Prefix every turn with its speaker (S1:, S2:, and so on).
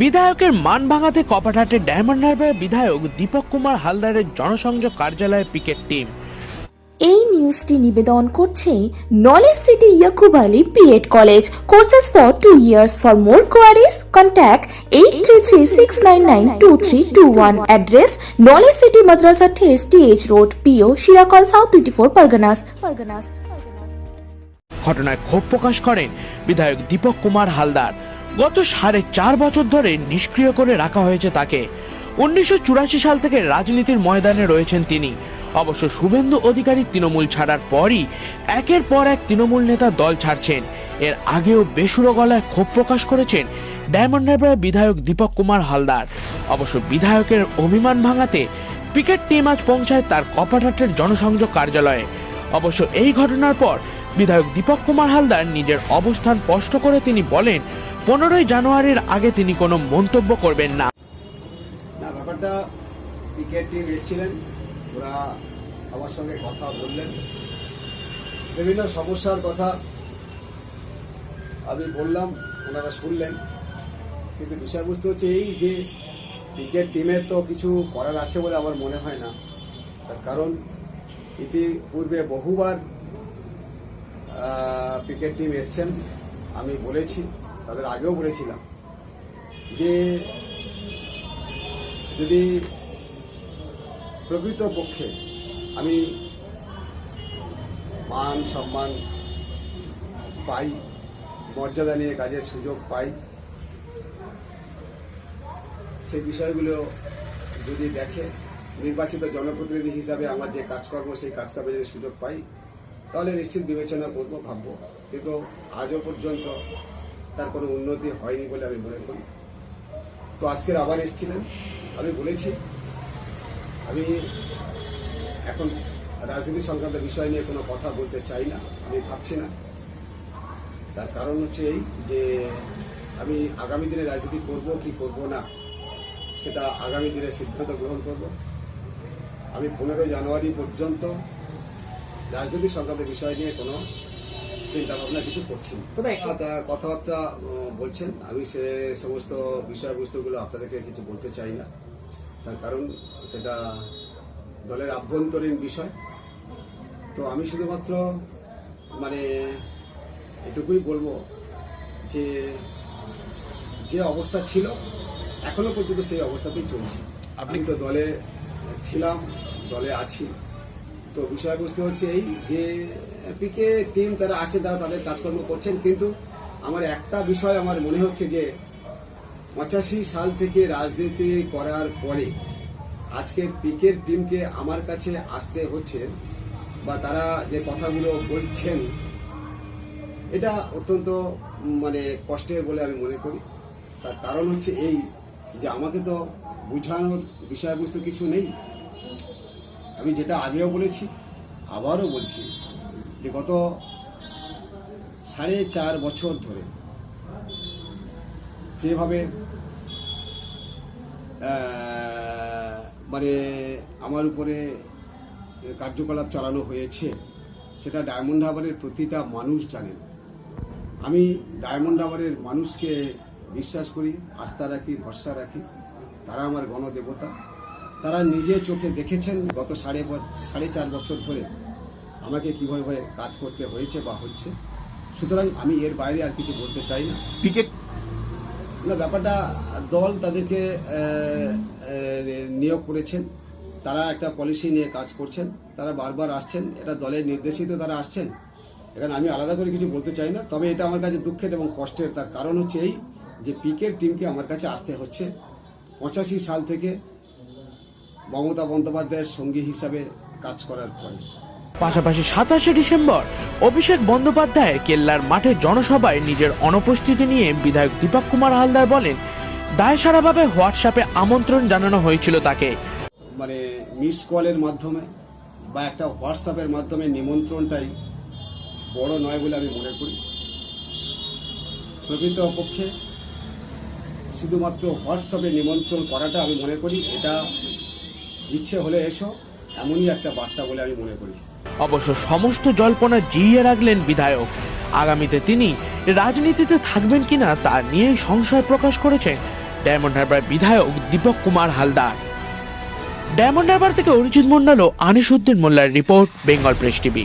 S1: বিধায়কের মান ভাঙাতে কপাটহাটের ডায়মন্ড হারবার বিধায়ক দীপক কুমার হালদারের জনসংযোগ কার্যালয়ে পিকেট টিম।
S2: এই নিউজটি নিবেদন করছে knowledge city Yakub Ali BEd college. Courses for two years. For more queries contact eight three three six nine nine two three two one address knowledge city মাদ্রাসা ঠেস TH road PO Shirakol south twenty four Parganas. Parganas.
S1: ঘটনায় ক্ষোভ প্রকাশ করেন বিধায়ক দীপক কুমার হালদার। গত সাড়ে চার বছর ধরে নিষ্ক্রিয় করে রাখা হয়েছে তাকে। উনিশশো চুরাশি সাল থেকে রাজনীতির ময়দানে রয়েছেন তিনি। অবশ্য শুভেন্দু অধিকারী তৃণমূল ছাড়ার পরই একের পর এক তৃণমূল নেতা দল ছাড়ছেন। এর আগেও বেসুরো গলায় ক্ষোভ প্রকাশ করেছেন ডায়মন্ড বিধায়ক দীপক কুমার হালদার। অবশ্য বিধায়কের অভিমান ভাঙাতে পিকেট টিম আজ পৌঁছায় তার কপাটহাটের জনসংযোগ কার্যালয়ে। অবশ্য এই ঘটনার পর বিধায়ক দীপক কুমার হালদার নিজের অবস্থান স্পষ্ট করে তিনি বলেন পনেরোই জানুয়ারির আগে তিনি কোনো মন্তব্য করবেন না।
S3: না, ব্যাপারটা ক্রিকেট টিম এসেছিলেন, ওরা আমার সঙ্গে কথা বললেন। বিভিন্ন সমস্যার কথা আমি বললাম, ওনারা শুনলেন। কিন্তু বিষয়বস্তু হচ্ছে এই যে ক্রিকেট টিমের তো কিছু করার আছে বলে আমার মনে হয় না। তার কারণ ইতিপূর্বে বহুবার ক্রিকেট টিম এসছেন, আমি বলেছি। তাদের আগেও বলেছিলাম যে যদি প্রকৃত পক্ষে আমি মান, সম্মান পাই, মর্যাদা নিয়ে কাজের সুযোগ পাই, সেই বিষয়গুলো যদি দেখে নির্বাচিত জনপ্রতিনিধি হিসাবে আমার যে কাজকর্ম, সেই কাজকর্মে যদি সুযোগ পাই, তাহলে নিশ্চিত বিবেচনা করব, ভাববো। কিন্তু আজও পর্যন্ত তার কোনো উন্নতি হয়নি বলে আমি মনে করি। তো আজকের আবার এসেছিলেন। আমি বলেছি, আমি এখন রাজনীতি সংক্রান্ত বিষয় নিয়ে কোনো কথা বলতে চাই না, আমি ভাবছি না। তার কারণ হচ্ছে এই যে, আমি আগামী দিনে রাজনীতি করব কি করব না, সেটা আগামী দিনে সিদ্ধান্ত গ্রহণ করব। আমি পনেরোই জানুয়ারি পর্যন্ত রাজনৈতিক সংক্রান্ত বিষয় নিয়ে কোনো চিন্তা ভাবনা কিছু করছি না কথাবার্তা বলছেন। আমি সে সমস্ত বিষয়বস্তুগুলো আপনাদেরকে কিছু বলতে চাই না। তার কারণ সেটা দলের আভ্যন্তরীণ বিষয়। তো আমি শুধুমাত্র মানে এটুকুই বলব যে যে অবস্থা ছিল এখনও পর্যন্ত সেই অবস্থাতেই চলছে। আপনি তো দলে ছিলাম দলে আছি। তো বিষয়বস্তু হচ্ছে এই যে পিকে টিম তারা আসছে, তারা তাদের কাজকর্ম করছেন। কিন্তু আমার একটা বিষয় আমার মনে হচ্ছে যে পঁচাশি সাল থেকে রাজনীতি করার পরে আজকে পিকের টিমকে আমার কাছে আসতে হচ্ছে বা তারা যে কথাগুলো বলছেন, এটা অত্যন্ত মানে কষ্টের বলে আমি মনে করি। তার কারণ হচ্ছে এই যে আমাকে তো বোঝানোর বিষয়বস্তু কিছু নেই। আমি যেটা আগেও বলেছি, আবারও বলছি যে গত সাড়ে চার বছর ধরে যেভাবে মানে আমার উপরে কার্যকলাপ চালানো হয়েছে, সেটা ডায়মন্ড হারবারের প্রতিটা মানুষ জানেন। আমি ডায়মন্ড হারবারের মানুষকে বিশ্বাস করি, আস্থা রাখি, ভরসা রাখি। তারা আমার গণদেবতা। তারা নিজে চোখে দেখেছেন গত সাড়ে সাড়ে চার বছর ধরে। আমাকে কীভাবে কাজ করতে হয়েছে বা হচ্ছে। সুতরাং আমি এর বাইরে আর কিছু বলতে চাই না।
S4: ক্রিকেট
S3: না ব্যাপারটা দল তাদেরকে নিয়োগ করেছেন। তারা একটা পলিসি নিয়ে কাজ করছেন। তারা বারবার আসছেন। এটা দলের নির্দেশিত তারা আসছেন। এখানে আমি আলাদা করে কিছু বলতে চাই না। তবে এটা আমার কাছে দুঃখের এবং কষ্টের। তার কারণ হচ্ছে এই যে পিকের টিমকে আমার কাছে আসতে হচ্ছে। পঁচাশি সাল থেকে মমতা বন্দ্যোপাধ্যায়ের সঙ্গী হিসাবে কাজ করার পরে।
S1: পাশাপাশি সাতাশে ডিসেম্বর অভিষেক বন্দ্যোপাধ্যায়ের কেল্লার মাঠে জনসভায় নিজের অনুপস্থিতি নিয়ে বিধায়ক দীপক কুমার হালদার বলেন, দায়সারাভাবে হোয়াটসঅ্যাপে আমন্ত্রণ জানানো হয়েছিল তাকে।
S3: মানে মিস কলের মাধ্যমে বা একটা হোয়াটসঅ্যাপের মাধ্যমে নিমন্ত্রণটাই বড় নয় বলে আমি মনে করি। প্রকৃত পক্ষে শুধুমাত্র হোয়াটসঅ্যাপে নিমন্ত্রণ করাটা আমি মনে করি, এটা ইচ্ছে হলে এসো, এমনই একটা বার্তা বলে আমি মনে করি।
S1: অবশ্য সমস্ত জল্পনা জিইয়ে রাখলেন বিধায়ক। আগামীতে তিনি রাজনীতিতে থাকবেন কিনা তা নিয়েই সংশয় প্রকাশ করেছেন ডায়মন্ড হারবার বিধায়ক দীপক কুমার হালদার। ডায়মন্ড হারবার থেকে অরিজিৎ মন্ডল ও আনিসুদ্দিন মোল্লার রিপোর্ট, বেঙ্গল প্রেস টিভি।